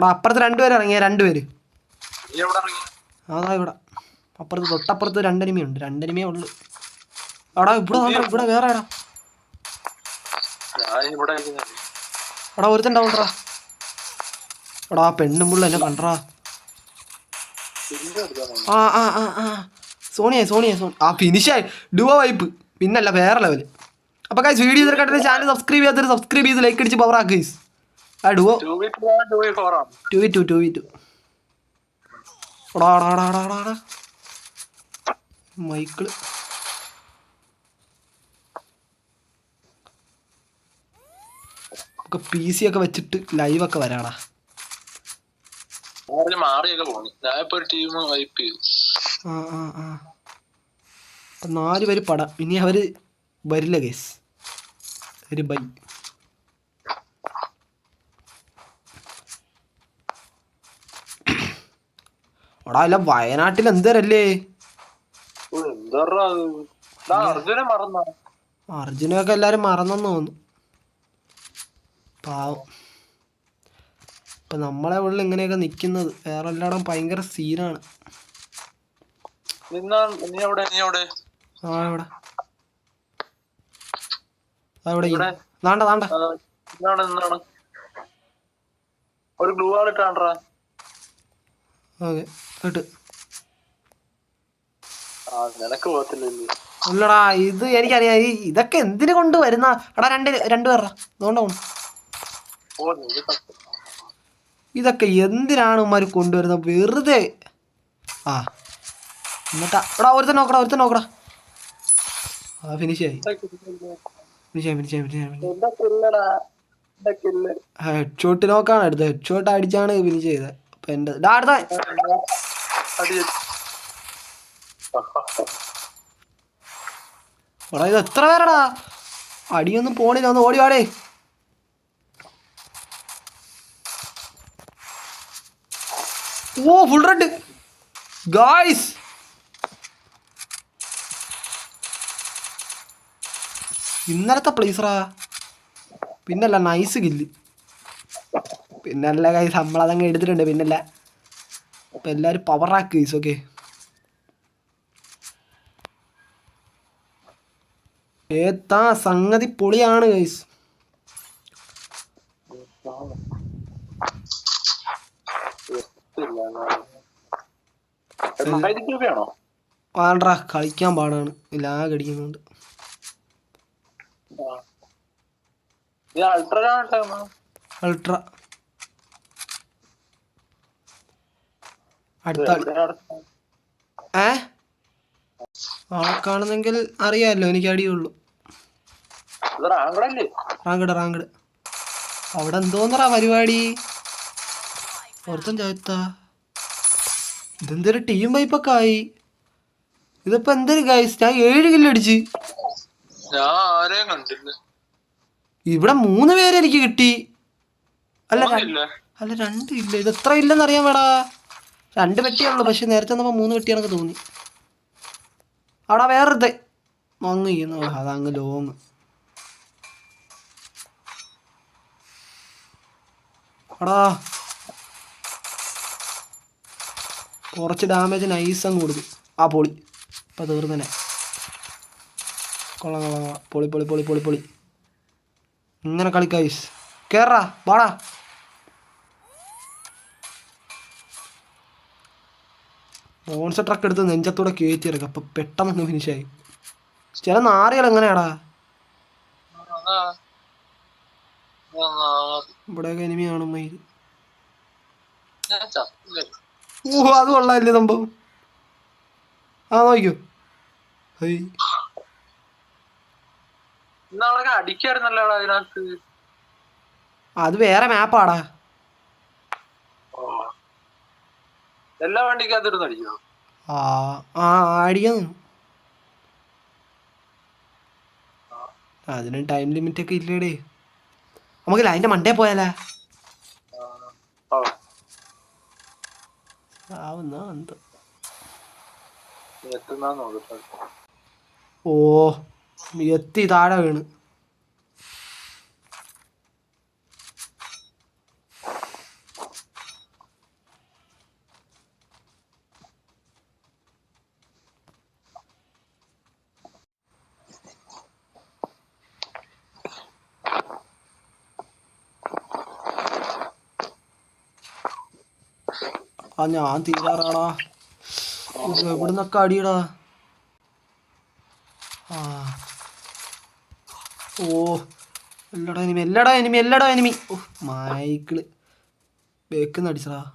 എടാ അപ്പുറത്ത് രണ്ടുപേരും ഇറങ്ങിയ രണ്ടുപേര് അതാ ഇവിടെ. അപ്പുറത്ത് തൊട്ടപ്പുറത്ത് രണ്ടരിമയുണ്ട് രണ്ടനിമേ ഉള്ളു. എടാ ഇവിടെ ഇവിടെ വേറെ എടാ. എടാ ഒരുത്തണ്ടാവണ്ടാ എടാ പെണ്ണും പുള്ള എന്നെ കണ്ടറാ. ആ ആ ആ ആ. സോണിയായി സോണിയായി സോണി. ആ ഫിനിഷായി ഡുവ വൈപ്പ് പിന്നല്ല വേറെ ലെവൽ അപ്പൊ ഗൈസ് വീഡിയോ ചാനൽ സബ്സ്ക്രൈബ് ചെയ്യാത്തൊരു സബ്സ്ക്രൈബ് ചെയ്ത് ലൈക്ക് അടിച്ച് പവർ ആക്ക് ഗൈസ് ആ ഡുവോ. 2v2 ആ, 2v4 ആ? Two v two two v two. എടാ എടാ എടാ എടാ എടാ. എടാ മൈക്കിൾ. ഒക്കെ പി സി ഒക്കെ വെച്ചിട്ട് ലൈവ് ഒക്കെ വരാടാ. ഞാൻ മാറിയൊക്കെ പോണു ഞാൻ ഒരു ടീം വൈപ്പ് ആ ആ ആ. അപ്പൊ നാല് പേര് പടം. ഇനി അവർ വരില്ല കേസ് ഒരു ബൈ എടാ അല്ല വയനാട്ടിൽ എന്തരല്ലേ? അർജുനൊക്കെ എല്ലാരും മറന്നെന്ന് തോന്നുന്നു. പാവം. ഇപ്പൊ നമ്മളെ ഉള്ളിൽ ഇങ്ങനെയൊക്കെ നിക്കുന്നത് വേറെ എല്ലായിടം ഭയങ്കര സീനാണ്. ഒരു ഗ്ലൂ ആളിട്ടാണ്ടാ ഓക്കെ. ഇല്ലടാ ഇത് എനിക്കറിയാം. ഈ ഇതൊക്കെ എന്തിനു കൊണ്ട് വരുന്ന? എടാ രണ്ട് രണ്ടുപേരുടെ അതുകൊണ്ടാ പോണു. ഓ ഇതൊക്കെ എന്തിനാണ് ഉമ്മാര് കൊണ്ടുവരുന്നത് വെറുതെ. ആ എന്നിട്ടാ. എടാ ഒരുത്തൻ നോക്കടാ ഒരുത്തൻ നോക്കടാ. ആ ഫിനിഷ് ആയി. ഫിനിഷ് ആയി ഫിനിഷ് ആയി ഫിനിഷ് ആയി ഹെഡ് ഷോട്ട് നോക്കാണ്. എടുത്തത്. ഹെഡ് ഷോട്ട് അടിച്ചാണ് ഫിനിഷ് ചെയ്തത്. അപ്പൊ എന്റെ ഡാ അടുത്ത. അടി. എടാ ഇത് എത്ര പേരടാ? അടിയൊന്നും പോണില്ല ഒന്ന് ഓടി വാടേ. ഓ ഫുൾ റെഡ് ഗായ്സ് ഇന്നലത്തെ പ്ലേസറാ പിന്നല്ല നൈസ് കില്ല് പിന്നല്ല ഗൈസ് നമ്മളതങ്ങ് എടുത്തിട്ടുണ്ട് പിന്നല്ല. അപ്പൊ എല്ലാരും ആക്ക് ഗൈസ് ഓക്കെ ഏത്താ സംഗതി പൊളിയാണ് ഗൈസ് വേണ്ടാ കളിക്കാൻ പാടാണ്. ലാഗ് അടിക്കുന്നുണ്ട്. അൾട്രാ അടുത്ത ഏ? ആളെ കാണുന്നെങ്കിൽ അറിയാമല്ലോ എനിക്ക് അടിയുള്ളൂ റാങ്കട റാങ്കട. അവിടെ എന്തോന്നറാ പരിപാടി? ഒരുത്തൻ ചായത്താ ഇതെന്തൊരു ടീം വൈപ്പൊക്കെ ആയി. ഇതിപ്പോ എന്തൊരു ഗൈസ് ഞാൻ ഏഴ് കില്ല് അടിച്ച്. ഞാൻ ആരെയും കണ്ടില്ല. ഇവിടെ മൂന്ന് പേരെ എനിക്ക് കിട്ടി. അല്ല അല്ല രണ്ട് ഇല്ല. ഇത് എത്ര ഇല്ലെന്നറിയാൻ വേടാ രണ്ട് പെട്ടിയാണല്ലോ പക്ഷെ നേരത്തെ നമ്മൾ മൂന്ന് വെട്ടിയാണെന്ന് തോന്നി. അവിടെ വേറെ മങ്ങ് ചെയ്യുന്നു. അതങ്ങ് ലോങ് അടാ. കുറച്ച് ഡാമേജ് നൈസ് അങ്ങ് കൊടുക്കും. ആ പൊളി. ഇപ്പം തീർന്നനെ. കൊള്ളാം കൊള്ളാം പൊളി പൊളി പൊളി പൊളി പൊളി. ഇങ്ങനെ കളിക്കായിസ് കേറാ വാടാ. മോൺസർ ട്രക്ക് എടുത്ത് നെഞ്ചത്തൂടെ കയറ്റി ഇറക്കും അപ്പൊ പെട്ടെന്ന് ഫിനിഷായി ചില നാറികൾ എങ്ങനെയാടാ? ഇവിടെയൊക്കെ എനിമി മയിൽ. ഓ അത് കൊള്ളാല്ലേ സംഭവം. ആ നോക്കൂ അത് വേറെ മാപ്പാടാ. എല്ലാ വണ്ടിക്കകത്തിരുന്ന് അടിക്കോ ആ ആ അടിക്കാൻ അതിന് ടൈം ലിമിറ്റ് ഒക്കെ ഇല്ലേടേ. നമുക്ക് അതിന്റെ മണ്ടേ പോയാലേ. ഓ ആവുന്ന എന്ത്. എത്തുന്ന നോക്കട്ടെ ഓ എത്തി താഴെ വീണ്. ആ ഞാൻ തീരാറാടാ. എവിടുന്നൊക്കെ അടിയടാ? ആ. ഓ എല്ലടാ എനിമി എല്ലടാ എനിമി എല്ലടാ എനിമി. ഓ മൈക്കിൾ. ബേക്കുന്ന അടിച്ചടാ.